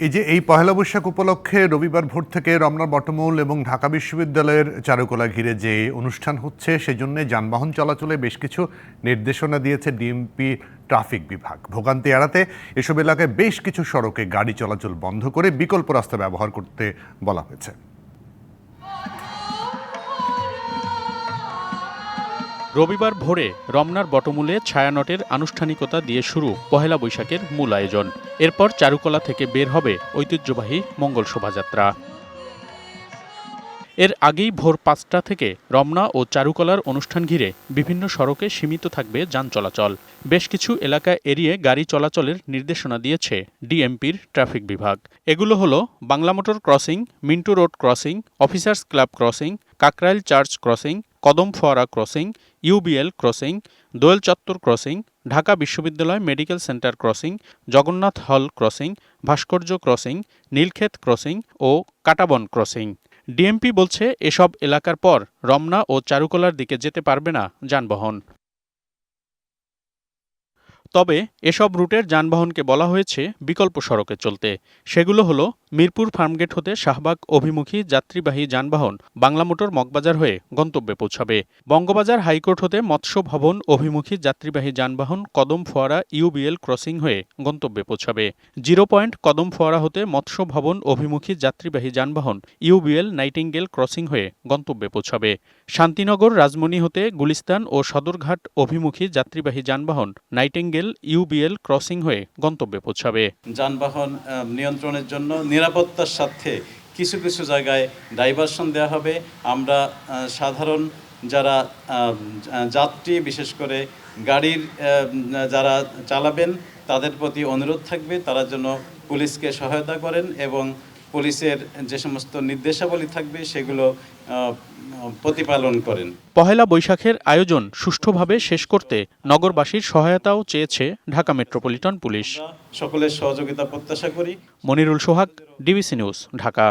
এই যে এই পহেলা বৈশাখ উপলক্ষে রবিবার ভোর থেকে রমনা বটমূল এবং ঢাকা বিশ্ববিদ্যালয়ের চারুকলা ঘিরে যে অনুষ্ঠান হচ্ছে, সেজন্য যানবাহন চলাচলে বেশ কিছু নির্দেশনা দিয়েছে ডিএমপি ট্রাফিক বিভাগ। ভোগান্তি এড়াতে এসব এলাকায় বেশ কিছু সড়কে গাড়ি চলাচল বন্ধ করে বিকল্প রাস্তা ব্যবহার করতে বলা হয়েছে। রবিবার ভোরে রমনার বটমূলে ছায়ানটের আনুষ্ঠানিকতা দিয়ে শুরু পহেলা বৈশাখের মূল আয়োজন। এরপর চারুকলা থেকে বের হবে ঐতিহ্যবাহী মঙ্গল শোভাযাত্রা। এর আগেই ভোর পাঁচটা থেকে রমনা ও চারুকলার অনুষ্ঠান ঘিরে বিভিন্ন সড়কে সীমিত থাকবে যান চলাচল। বেশ কিছু এলাকা এড়িয়ে গাড়ি চলাচলের নির্দেশনা দিয়েছে ডিএমপির ট্রাফিক বিভাগ। এগুলো হলো Bangla motor crossing, Mintu road crossing, officers club crossing Kakrail church crossing Kadam Foara crossing, UBL crossing, দোয়েল চত্বর ক্রসিং, ঢাকা বিশ্ববিদ্যালয় medical centre crossing, Jagannath hall crossing, ভাস্কর্য ক্রসিং, নীলক্ষেত ক্রসিং ও কাটাবন ক্রসিং। ডিএমপি বলছে, এসব এলাকার পর রমনা ও চারুকলার দিকে যেতে পারবে না যানবাহন। তবে এসব রুটের যানবাহনকে বলা হয়েছে বিকল্প সড়কে চলতে। সেগুলো হলো মিরপুর ফার্মগেট হতে শাহবাগ অভিমুখী যাত্রীবাহী যানবাহন বাংলা মোটর মগবাজার হয়ে গন্তব্যে পৌঁছাবে। বঙ্গবাজার হাইকোর্ট হতে মৎস্য ভবন অভিমুখী যাত্রীবাহী যানবাহন কদম ফোয়ারা ইউবিএল ক্রসিং হয়ে গন্তব্যে পৌঁছাবে। জিরো পয়েন্ট কদম ফোয়ারা হতে মৎস্য ভবন অভিমুখী যাত্রীবাহী যানবাহন ইউবিএল নাইটিঙ্গেল ক্রসিং হয়ে গন্তব্যে পৌঁছাবে। শান্তিনগর রাজমণি হতে গুলিস্তান ও সদরঘাট অভিমুখী যাত্রীবাহী যানবাহন নাইটিঙ্গেল ইউবিএল ক্রসিং হয়ে গন্তব্যে পৌঁছাবে। যানবাহন নিয়ন্ত্রণের জন্য নিরাপত্তার সাথে কিছু কিছু জায়গায় ডাইভারশন দেওয়া হবে। আমরা সাধারণ যারা যাত্রী, বিশেষ করে গাড়ির যারা চালাবেন, তাদের প্রতি অনুরোধ থাকবে। তারা যেন পুলিশকে সহায়তা করেন এবং পুলিশের যে সমস্ত নির্দেশাবলী থাকবে সেগুলো প্রতিপালন করেন। পহেলা বৈশাখের আয়োজন সুষ্ঠুভাবে শেষ করতে নগরবাসীর সহায়তাও চেয়েছে ঢাকা মেট্রোপলিটন পুলিশ। সকলের সহযোগিতা প্রত্যাশা করি। Monirul Sohag DBC news Dhaka.